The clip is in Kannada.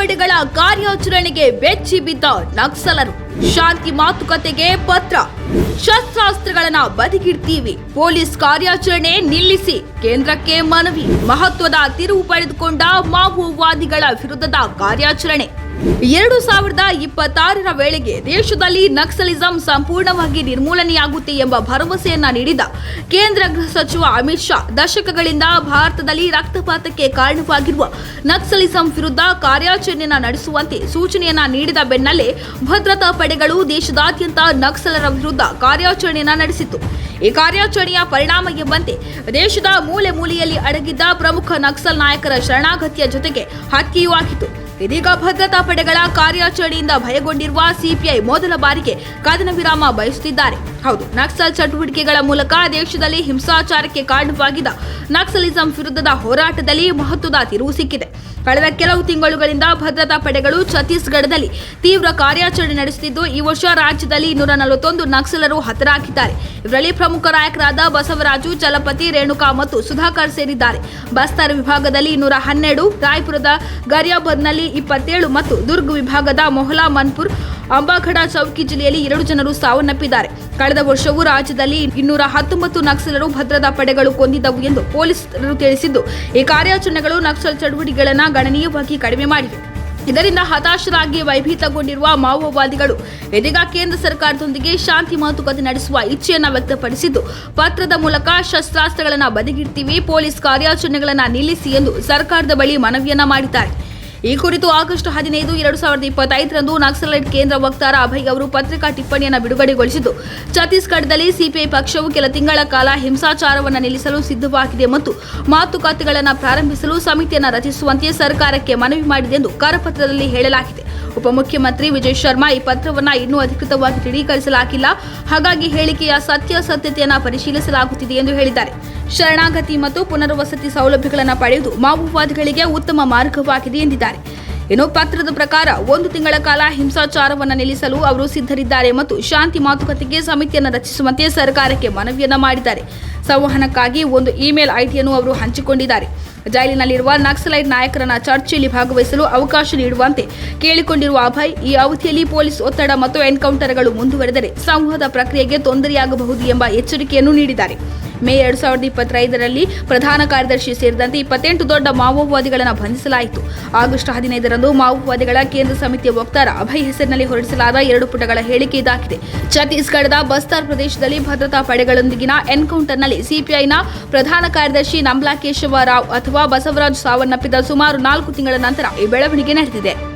ಪಡೆಗಳ ಕಾರ್ಯಾಚರಣೆಗೆ ಬೆಚ್ಚಿ ಬಿದ್ದ ನಕ್ಸಲರು. ಶಾಂತಿ ಮಾತುಕತೆಗೆ ಪತ್ರ. ಶಸ್ತ್ರಾಸ್ತ್ರಗಳನ್ನ ಬದಿಗಿಡ್ತೀವಿ. ಪೊಲೀಸ್ ಕಾರ್ಯಾಚರಣೆ ನಿಲ್ಲಿಸಿ ಕೇಂದ್ರಕ್ಕೆ ಮನವಿ. ಮಹತ್ವದ ತಿರುವು ಪಡೆದುಕೊಂಡ ಮಾವೋವಾದಿಗಳ ವಿರುದ್ಧದ ಕಾರ್ಯಾಚರಣೆ. ಎರಡು ಸಾವಿರದ ಇಪ್ಪತ್ತಾರರ ವೇಳೆಗೆ ದೇಶದಲ್ಲಿ ನಕ್ಸಲಿಸಂ ಸಂಪೂರ್ಣವಾಗಿ ನಿರ್ಮೂಲನೆಯಾಗುತ್ತೆ ಎಂಬ ಭರವಸೆಯನ್ನ ನೀಡಿದ ಕೇಂದ್ರ ಗೃಹ ಸಚಿವ ಅಮಿತ್ ಶಾ, ದಶಕಗಳಿಂದ ಭಾರತದಲ್ಲಿ ರಕ್ತಪಾತಕ್ಕೆ ಕಾರಣವಾಗಿರುವ ನಕ್ಸಲಿಸಂ ವಿರುದ್ಧ ಕಾರ್ಯಾಚರಣೆಯನ್ನು ನಡೆಸುವಂತೆ ಸೂಚನೆಯನ್ನ ನೀಡಿದ ಬೆನ್ನಲ್ಲೇ ಭದ್ರತಾ ಪಡೆಗಳು ದೇಶದಾದ್ಯಂತ ನಕ್ಸಲರ ವಿರುದ್ಧ ಕಾರ್ಯಾಚರಣೆಯನ್ನ ನಡೆಸಿತು ಈ ಕಾರ್ಯಾಚರಣೆಯ ಪರಿಣಾಮ ಎಂಬಂತೆ ದೇಶದ ಮೂಲೆ ಮೂಲೆಯಲ್ಲಿ ಅಡಗಿದ್ದ ಪ್ರಮುಖ ನಕ್ಸಲ್ ನಾಯಕರ ಶರಣಾಗತಿಯ ಜೊತೆಗೆ ಹತ್ಯೆಯೂ ಆಗಿತ್ತು. ಇದೀಗ ಭದ್ರತಾ ಪಡೆಗಳ ಕಾರ್ಯಾಚರಣೆಯಿಂದ ಭಯಗೊಂಡಿರುವ ಸಿಪಿಐ ಮೊದಲ ಬಾರಿಗೆ ಕದನ ವಿರಾಮ ಬಯಸುತ್ತಿದ್ದಾರೆ. ಹೌದು, ನಕ್ಸಲ್ ಚಟುವಟಿಕೆಗಳ ಮೂಲಕ ದೇಶದಲ್ಲಿ ಹಿಂಸಾಚಾರಕ್ಕೆ ಕಾರಣವಾಗಿದ್ದ ನಕ್ಸಲಿಸಂ ವಿರುದ್ಧದ ಹೋರಾಟದಲ್ಲಿ ಮಹತ್ವದ ತಿರುವು ಸಿಕ್ಕಿದೆ. ಕಳೆದ ಕೆಲವು ತಿಂಗಳುಗಳಿಂದ ಭದ್ರತಾ ಪಡೆಗಳು ಛತ್ತೀಸ್ಗಢದಲ್ಲಿ ತೀವ್ರ ಕಾರ್ಯಾಚರಣೆ ನಡೆಸುತ್ತಿದ್ದು, ಈ ವರ್ಷ ರಾಜ್ಯದಲ್ಲಿ ನೂರ ನಲವತ್ತೊಂದು ನಕ್ಸಲರು ಹತರಾಗಿದ್ದಾರೆ. ಇವರಲ್ಲಿ ಪ್ರಮುಖ ನಾಯಕರಾದ ಬಸವರಾಜು, ಚಲಪತಿ, ರೇಣುಕಾ ಮತ್ತು ಸುಧಾಕರ್ ಸೇರಿದ್ದಾರೆ. ಬಸ್ತಾರ್ ವಿಭಾಗದಲ್ಲಿ ಇನ್ನೂರ ಹನ್ನೆರಡು, ರಾಯಪುರದ ಗರಿಯಾಬದ್ನಲ್ಲಿ ಇಪ್ಪತ್ತೇಳು ಮತ್ತು ದುರ್ಗ್ ವಿಭಾಗದ ಮೊಹಲಾ ಮನ್ಪುರ್ ಅಂಬಾಖಡ ಚೌಕಿ ಜಿಲ್ಲೆಯಲ್ಲಿ ಎರಡು ಜನರು ಸಾವನ್ನಪ್ಪಿದ್ದಾರೆ. ಕಳೆದ ವರ್ಷವೂ ರಾಜ್ಯದಲ್ಲಿ ಇನ್ನೂರ ಹತ್ತೊಂಬತ್ತು ನಕ್ಸಲರು ಭದ್ರತಾ ಪಡೆಗಳು ಕೊಂದಿದ್ದವು ಎಂದು ಪೊಲೀಸರು ತಿಳಿಸಿದ್ದು, ಈ ಕಾರ್ಯಾಚರಣೆಗಳು ನಕ್ಸಲ್ ಚಟುವಟಿಕೆಗಳನ್ನು ಗಣನೀಯವಾಗಿ ಕಡಿಮೆ ಮಾಡಿವೆ. ಇದರಿಂದ ಹತಾಶರಾಗಿ ವೈಭೀತಗೊಂಡಿರುವ ಮಾವೋವಾದಿಗಳು ಇದೀಗ ಕೇಂದ್ರ ಸರ್ಕಾರದೊಂದಿಗೆ ಶಾಂತಿ ಮಾತುಕತೆ ನಡೆಸುವ ಇಚ್ಛೆಯನ್ನು ವ್ಯಕ್ತಪಡಿಸಿದ್ದು, ಪತ್ರದ ಮೂಲಕ ಶಸ್ತ್ರಾಸ್ತ್ರಗಳನ್ನು ಬದಿಗಿಡ್ತೀವಿ, ಪೊಲೀಸ್ ಕಾರ್ಯಾಚರಣೆಗಳನ್ನು ನಿಲ್ಲಿಸಿ ಎಂದು ಸರ್ಕಾರದ ಬಳಿ ಮನವಿಯನ್ನ ಮಾಡಿದ್ದಾರೆ. ಈ ಕುರಿತು ಆಗಸ್ಟ್ ಹದಿನೈದು, ಎರಡು ಸಾವಿರದ ಇಪ್ಪತ್ತೈದರಂದು ನಕ್ಸಲೈಟ್ ಕೇಂದ್ರ ವಕ್ತಾರ ಅಭಯ್ ಅವರು ಪತ್ರಿಕಾ ಟಿಪ್ಪಣಿಯನ್ನು ಬಿಡುಗಡೆಗೊಳಿಸಿದ್ದು. ಛತ್ತೀಸ್ಗಢದಲ್ಲಿ ಸಿಪಿಐ ಪಕ್ಷವು ಕೆಲ ತಿಂಗಳ ಕಾಲ ಹಿಂಸಾಚಾರವನ್ನು ನಿಲ್ಲಿಸಲು ಸಿದ್ಧವಾಗಿದೆ ಮತ್ತು ಮಾತುಕತೆಗಳನ್ನು ಪ್ರಾರಂಭಿಸಲು ಸಮಿತಿಯನ್ನು ರಚಿಸುವಂತೆ ಸರ್ಕಾರಕ್ಕೆ ಮನವಿ ಮಾಡಿದೆ ಎಂದು ಕರಪತ್ರದಲ್ಲಿ ಹೇಳಲಾಗಿದೆ. ಉಪಮುಖ್ಯಮಂತ್ರಿ ವಿಜಯ್ ಶರ್ಮಾ ಈ ಪತ್ರವನ್ನು ಇನ್ನೂ ಅಧಿಕೃತವಾಗಿ ದೃಢೀಕರಿಸಲಾಗಿಲ್ಲ. ಹಾಗಾಗಿ ಹೇಳಿಕೆಯ ಸತ್ಯಾಸತ್ಯತೆಯನ್ನು ಪರಿಶೀಲಿಸಲಾಗುತ್ತಿದೆ ಎಂದು ಹೇಳಿದ್ದಾರೆ. ಶರಣಾಗತಿ ಮತ್ತು ಪುನರ್ವಸತಿ ಸೌಲಭ್ಯಗಳನ್ನು ಪಡೆಯುವುದು ಮಾವೋವಾದಿಗಳಿಗೆ ಉತ್ತಮ ಮಾರ್ಗವಾಗಿದೆ ಎಂದಿದ್ದಾರೆ. ಇನ್ನು ಪತ್ರದ ಪ್ರಕಾರ ಒಂದು ತಿಂಗಳ ಕಾಲ ಹಿಂಸಾಚಾರವನ್ನು ನಿಲ್ಲಿಸಲು ಅವರು ಸಿದ್ಧರಿದ್ದಾರೆ ಮತ್ತು ಶಾಂತಿ ಮಾತುಕತೆಗೆ ಸಮಿತಿಯನ್ನು ರಚಿಸುವಂತೆ ಸರ್ಕಾರಕ್ಕೆ ಮನವಿಯನ್ನು ಮಾಡಿದ್ದಾರೆ. ಸಂವಹನಕ್ಕಾಗಿ ಒಂದು ಇಮೇಲ್ ಐಡಿಯನ್ನು ಅವರು ಹಂಚಿಕೊಂಡಿದ್ದಾರೆ. ಜೈಲಿನಲ್ಲಿರುವ ನಕ್ಸಲೈಟ್ ನಾಯಕರನ್ನ ಚರ್ಚೆಯಲ್ಲಿ ಭಾಗವಹಿಸಲು ಅವಕಾಶ ನೀಡುವಂತೆ ಕೇಳಿಕೊಂಡಿರುವ ಅಭಯ್, ಈ ಅವಧಿಯಲ್ಲಿ ಪೊಲೀಸ್ ಒತ್ತಡ ಮತ್ತು ಎನ್ಕೌಂಟರ್ಗಳು ಮುಂದುವರೆದರೆ ಸಂವಾದ ಪ್ರಕ್ರಿಯೆಗೆ ತೊಂದರೆಯಾಗಬಹುದು ಎಂಬ ಎಚ್ಚರಿಕೆಯನ್ನು ನೀಡಿದ್ದಾರೆ. ಮೇ ಎರಡ್ ಸಾವಿರದ ಇಪ್ಪತ್ತೈದರಲ್ಲಿ ಪ್ರಧಾನ ಕಾರ್ಯದರ್ಶಿ ಸೇರಿದಂತೆ ಇಪ್ಪತ್ತೆಂಟು ದೊಡ್ಡ ಮಾವೋವಾದಿಗಳನ್ನು ಬಂಧಿಸಲಾಯಿತು. ಆಗಸ್ಟ್ ಹದಿನೈದರಂದು ಮಾವೋವಾದಿಗಳ ಕೇಂದ್ರ ಸಮಿತಿಯ ವಕ್ತಾರ ಅಭಯ್ ಹೆಸರಿನಲ್ಲಿ ಹೊರಡಿಸಲಾದ ಎರಡು ಪುಟಗಳ ಹೇಳಿಕೆ ಇದಾಗಿದೆ. ಛತ್ತೀಸ್ಗಢದ ಬಸ್ತಾರ್ ಪ್ರದೇಶದಲ್ಲಿ ಭದ್ರತಾ ಪಡೆಗಳೊಂದಿಗಿನ ಎನ್ಕೌಂಟರ್ನಲ್ಲಿ ಸಿಪಿಐನ ಪ್ರಧಾನ ಕಾರ್ಯದರ್ಶಿ ನಂಬ್ಲಾ ಕೇಶವ ರಾವ್ ಅಥವಾ ಬಸವರಾಜ್ ಸಾವನ್ನಪ್ಪಿದ ಸುಮಾರು ನಾಲ್ಕು ತಿಂಗಳ ನಂತರ ಈ ಬೆಳವಣಿಗೆ ನಡೆದಿದೆ.